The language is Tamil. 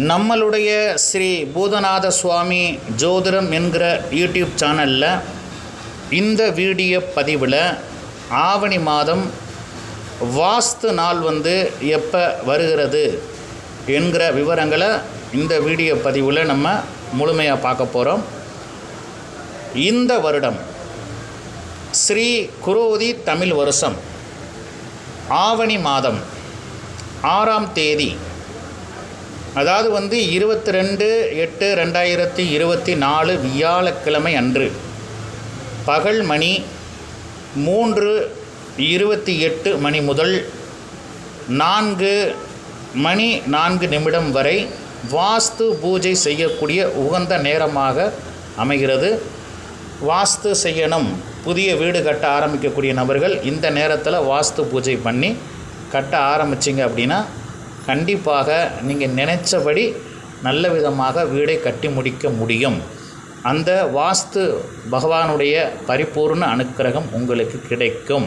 நம்மளுடைய ஸ்ரீ பூதநாத சுவாமி ஜோதிடம் என்கிற யூடியூப் சேனலில் இந்த வீடியோ பதிவில் ஆவணி மாதம் வாஸ்து நாள் வந்து எப்போ வருகிறது என்கிற விவரங்களை இந்த வீடியோ பதிவில் நம்ம முழுமையாக பார்க்க போகிறோம் இந்த வருடம் ஸ்ரீ குரோதி தமிழ் வருஷம் ஆவணி மாதம் ஆறாம் தேதி அதாவது வந்து இருபத்தி ரெண்டு எட்டு ரெண்டாயிரத்தி இருபத்தி நாலு வியாழக்கிழமை அன்று பகல் மணி மூன்று இருபத்தி எட்டு மணி முதல் நான்கு மணி நான்கு நிமிடம் வரை வாஸ்து பூஜை செய்யக்கூடிய உகந்த நேரமாக அமைகிறது. வாஸ்து செய்யணும். புதிய வீடு கட்ட ஆரம்பிக்கக்கூடிய நபர்கள் இந்த நேரத்தில் வாஸ்து பூஜை பண்ணி கட்ட ஆரம்பிச்சிங்க அப்படின்னா கண்டிப்பாக நீங்கள் நினைச்சபடி நல்ல விதமாக வீடை கட்டி முடிக்க முடியும். அந்த வாஸ்து பகவானுடைய பரிபூர்ண அனுக்கிரகம் உங்களுக்கு கிடைக்கும்.